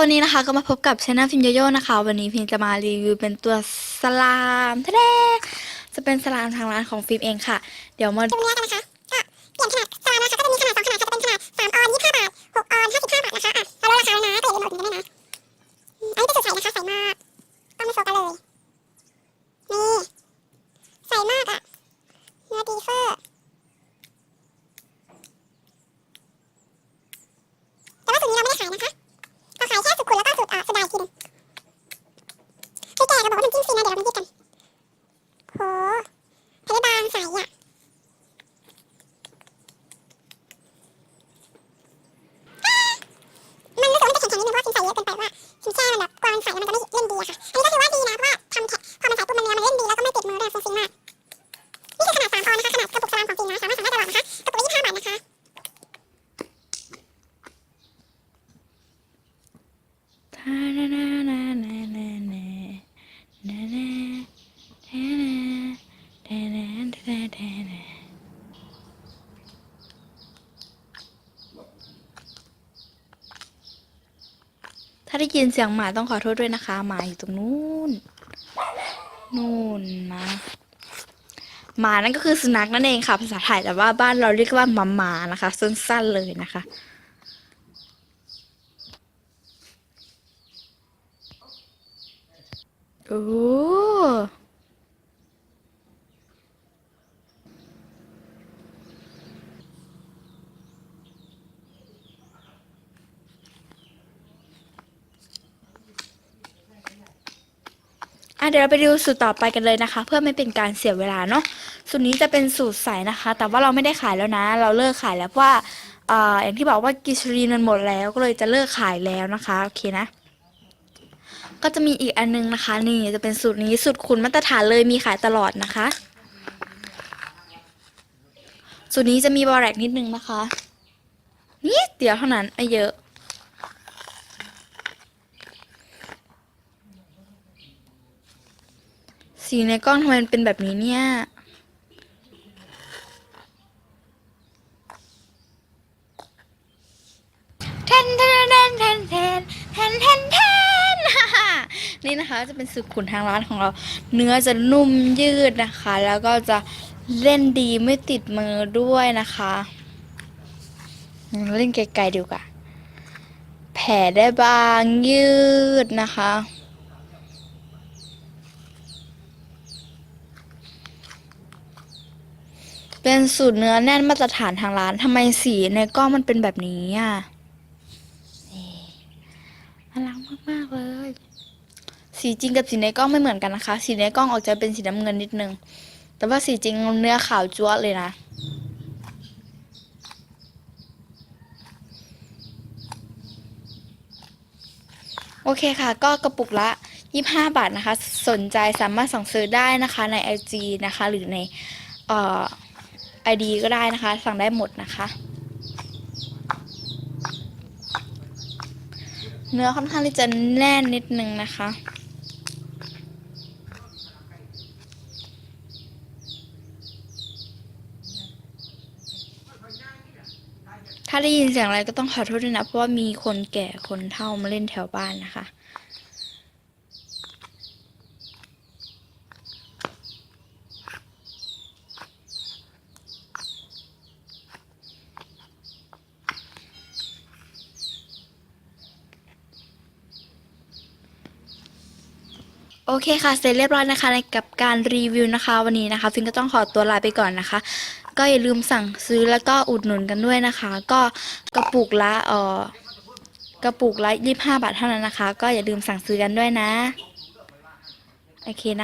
วันนี้นะคะก็มาพบกับช anel ฟิมโยโย่นะคะ วันนี้พิมจะมารีวิวเป็นตัวสลามทะเลจะเป็นสลามทางร้านของฟิล์มเองค่ะ เดี๋ยวมาดูนะคะก็เปลี่ยนขนาด ดี๋ยวเรามาจิ้มกันโหทะเลบางใสอะมันรู้สึกว่ามันจะแข็งๆนิดนึงเพราะว่าชิมใส่เยอะเกินไปว่าชิมแช่มันแบบกวมันใส่แล้วมันจะไม่เล่นดีอะค่ะ อันนี้ก็ถือว่าดีนะเพราะว่าทำแค่พอมันใส่ปุ๊บมันเนื้อมันเล่นดีแล้วก็ไม่ติดมือด้วยฟุ้งฟิ้งมากนี่คือขนาดสามออนนะคะขนาดกระปุกสลามของจริงนะสามารถสั่งได้ตลอดนะคะกระปุกละยี่สิบห้าบาทนะคะทานานานานานานานานาทานาทานาทานาทานา ถ้าได้ยินเสียงหมาต้องขอโทษด้วยนะคะ หมาอยู่ตรงนู้น นู่นนะหมานั่นก็คือสุนัขนั่นเองค่ะ ภาษาไทยแต่ว่าบ้านเราเรียกว่าหมาหมานะคะ สั้นๆเลยนะคะ โอ้อะ เดี๋ยวเราไปดูสูตรต่อไปกันเลยนะคะ เพื่อไม่เป็นการเสียเวลาเนาะสูตรนี้จะเป็นสูตรใสนะคะ แต่ว่าเราไม่ได้ขายแล้วนะ เราเลิกขายแล้วเพราะว่าออย่างที่บอกว่ากิชรีนมันหมดแล้วก็เลยจะเลิกขายแล้วนะคะโอเคนะ ก็จะมีอีกอันนึงนะคะ นี่จะเป็นสูตรนี้สูตรคุณมาตรฐานเลยมีขายตลอดนะคะ สูตรนี้จะมีบอแรกนิดนึงนะคะนิดเดียวเท่านั้นไม่เยอะ สีในกล้องทำไมมันเป็นแบบนี้เนี่ย แทนแทนแทนแทนแทนแทนแทนแทนนี่นะคะ จะเป็นสูตรขุนทางร้านของเรา เนื้อจะนุ่มยืดนะคะ แล้วก็จะเล่นดีไม่ติดมือด้วยนะคะเล่นไกลๆดีกว่าแผ่ได้บางยืดนะคะ เป็นสูตรเนื้อแน่นมาตรฐานทางร้านทำไมสีในกล้องมันเป็นแบบนี้อะน่ารักมากๆเลย สีจริงกับสีในกล้องไม่เหมือนกันนะคะ สีในกล้องออกจะเป็นสีน้ำเงินนิดนึง แต่ว่าสีจริงเนื้อขาวจั๊วะเลยนะโอเคค่ะ ก็กระปุกละ 25 บาทนะคะ สนใจสามารถสั่งซื้อได้นะคะใน IG นะคะ หรือใน เอ่อ ID ก็ได้นะคะ สั่งได้หมดนะคะ เนื้อค่อนข้างที่จะแน่นนิดนึงนะคะถ้าได้ยินเสียงอะไรก็ต้องขอโทษด้วยนะ เพราะว่ามีคนแก่คนเฒ่ามาเล่นแถวบ้านนะคะ โอเคค่ะ เสร็จเรียบร้อยนะคะในกับการรีวิวนะคะวันนี้นะคะฟินก็ต้องขอตัวลาไปก่อนนะคะ ก็อย่าลืมสั่งซื้อแล้วก็อุดหนุนกันด้วยนะคะ ก็กระปุกละเอ่อกระปุกละยี่ห้าบาทเท่านั้นนะคะ ก็อย่าลืมสั่งซื้อกันด้วยนะ โอเคนะ